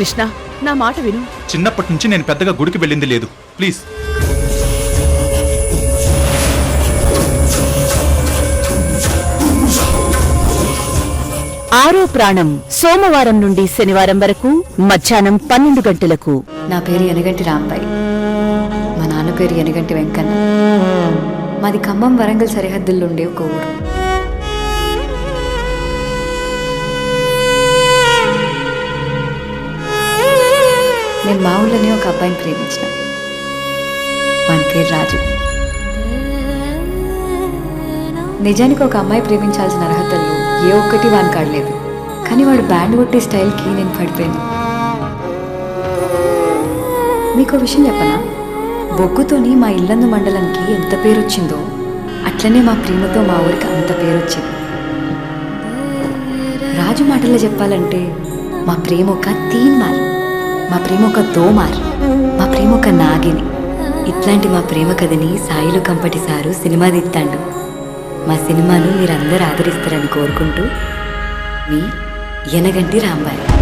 కృష్ణ నా మాట విను. చిన్నప్పటి నుంచి నేను పెద్దగా గుడికి వెళ్ళింది లేదు. ప్లీజ్ ఆరో ప్రాణం సోమవారం నుండి శనివారం వరకు మధ్యాహ్నం పన్నెండు గంటలకు. నా పేరు ఎనగంటి రాంబాయి. మా నాన్న పేరు ఎనగంటి వెంకన్న. మాది ఖమ్మం వరంగల్ సరిహద్దుల్లో ఉండే ఒక ఊరు. నేను మా ఊళ్ళోనే ఒక అబ్బాయిని ప్రేమించిన. వాని పేరు రాజు. నిజానికి ఒక అమ్మాయి ప్రేమించాల్సిన అర్హతల్లో ఏ ఒక్కటి వాని కాడలేదు కానీ వాడు బ్యాండ్ కొట్టే స్టైల్కి నేను పడిపోయాను. మీకు విషయం చెప్పనా? బొగ్గుతోని మా ఇల్లందు మండలానికి ఎంత పేరు వచ్చిందో అట్లనే మా ప్రేమతో మా ఊరికి అంత పేరు వచ్చింది రాజు మాటల్లో చెప్పాలంటే మా ప్రేమ ఒక తీన్మార్ మా ప్రేమ ఒక దోమార్ మా ప్రేమ ఒక నాగిని. ఇట్లాంటి మా ప్రేమ కథని సాయిలు కంపటి సారు సినిమా దిత్తాండు మా సినిమాను మీరందరూ ఆదరిస్తారని కోరుకుంటూ మీ ఎనగంటి రాంబాయి.